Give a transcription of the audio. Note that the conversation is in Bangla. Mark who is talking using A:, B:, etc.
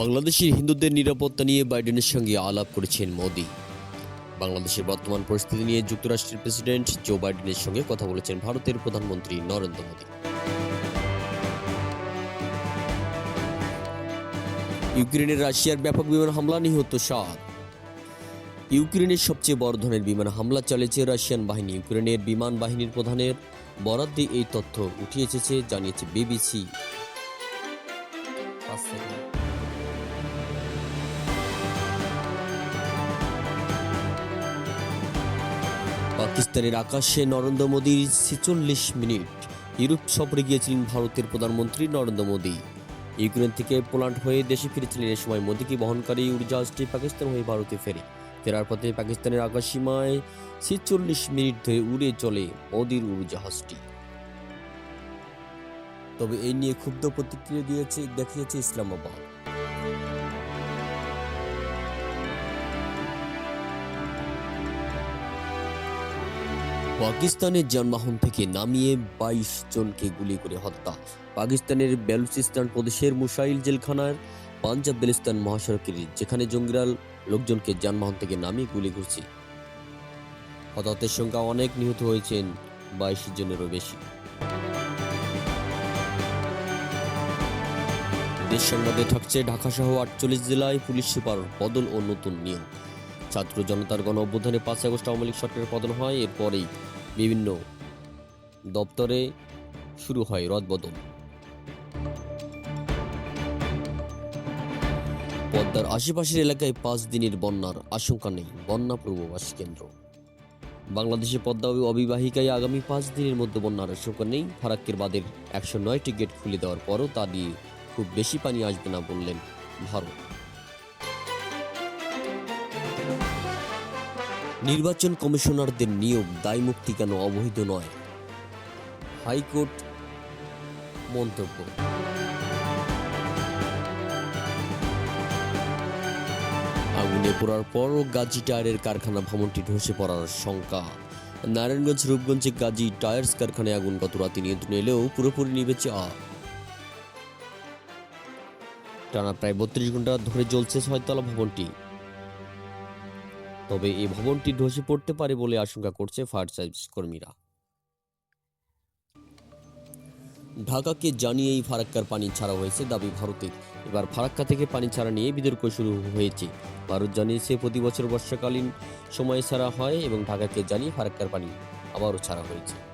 A: বাংলাদেশের হিন্দুদের নিরাপত্তা নিয়ে বাইডেনের সঙ্গে আলাপ করেছেন মোদি। বাংলাদেশের বর্তমান পরিস্থিতি নিয়ে যুক্তরাষ্ট্রের প্রেসিডেন্ট জো বাইডেনের সঙ্গে কথা বলেছেন ভারতের প্রধানমন্ত্রী নরেন্দ্র মোদী। ইউক্রেনের রাশিয়ার ব্যাপক বিমান হামলা নিহত সাত। ইউক্রেনের সবচেয়ে বড় ধরনের বিমান হামলা চালিয়েছে রাশিয়ান বাহিনী। ইউক্রেনের বিমান বাহিনীর প্রধানের বরাদ্দে এই তথ্য উঠে এসেছে, জানিয়েছে বিবিসি। পাকিস্তানের আকাশে নরেন্দ্র মোদীর ছেচল্লিশ মিনিট। ইউরোপ সফরে গিয়েছিলেন ভারতের প্রধানমন্ত্রী নরেন্দ্র মোদী। ইউক্রেন থেকে পোল্যান্ড হয়ে দেশে ফিরেছিলেন এ সময় মোদীকে বহনকারী উড়োজাহাজটি পাকিস্তান হয়ে ভারতে ফেরে। ফেরার পথে পাকিস্তানের আকাশসীমায় ছেচল্লিশ মিনিট ধরে উড়ে চলে মোদীর উড়োজাহাজটি তবে এই নিয়ে ক্ষুব্ধ প্রতিক্রিয়া দিয়েছে দেখিয়েছে ইসলামাবাদ। পাকিস্তানের যানবাহন থেকে নামিয়ে বাইশ জনকে গুলি করে হত্যা। পাকিস্তানের বেলুচিস্তান প্রদেশের মুসাইল জেলখানার পাঞ্জাব বেলিস্তান মহাসড়কের যেখানে জঙ্গিরাল লোকজনকে যানবাহন থেকে নামিয়ে গুলি করছে। হতাহতের সংখ্যা অনেক নিহত হয়েছেন বাইশ জনেরও বেশি। দেশ সংবাদে থাকছে ঢাকা সহ আটচল্লিশ জেলায় পুলিশ সুপার বদল ও নতুন নিয়ম ছাত্র জনতার গণ অভ্যুত্থানে পাঁচ আগস্ট আওয়ামী লীগ সরকারের পতন হয়, এরপরেই বিভিন্ন দপ্তরে শুরু হয় রদবদল পদ্মার আশেপাশের এলাকায় পাঁচ দিনের বন্যার আশঙ্কা নেই, বন্যা পূর্ববাস কেন্দ্র। বাংলাদেশে পদ্মা অবিবাহিকায় আগামী পাঁচ দিনের মধ্যে বন্যার আশঙ্কা নেই, ফারাক্কের বাদের একশো নয়টি গেট খুলে দেওয়ার পরও তা দিয়ে খুব বেশি পানি আসবে না বললেন ভারত। নির্বাচন কমিশনারদের নিয়োগ দায়মুক্তি কেন অবৈধ নয়? হাইকোর্ট মন্তব্য। আগুনে পড়ার পরও গাজী টায়ারের কারখানা ভবনটি ধসে পড়ার শঙ্কা। নারায়ণগঞ্জ, রূপগঞ্জে গাজী টায়ার্স কারখানায় আগুন গত রাতে নিয়ন্ত্রণে এলেও পুরোপুরি নিবেছে আগ। টানা প্রায় বত্রিশ ঘণ্টা ধরে জ্বলছে ছয়তলা ভবনটি। তবে এই ভবনটি ধসে পড়তে পারে বলে আশঙ্কা করছে ফায়ার সার্ভিস কর্মীরা। ঢাকাকে জানিয়েই ফারাক্কার পানি ছাড়া হয়েছে দাবি ভারতের। এবার ফারাক্কা থেকে পানি ছাড়া নিয়ে বিতর্ক শুরু হয়েছে। ভারত জানিয়েছে প্রতি বছর বর্ষাকালীন সময়ে ছাড়া হয় এবং ঢাকাকে জানিয়ে ফারাক্কার পানি আবারও ছাড়া হয়েছে।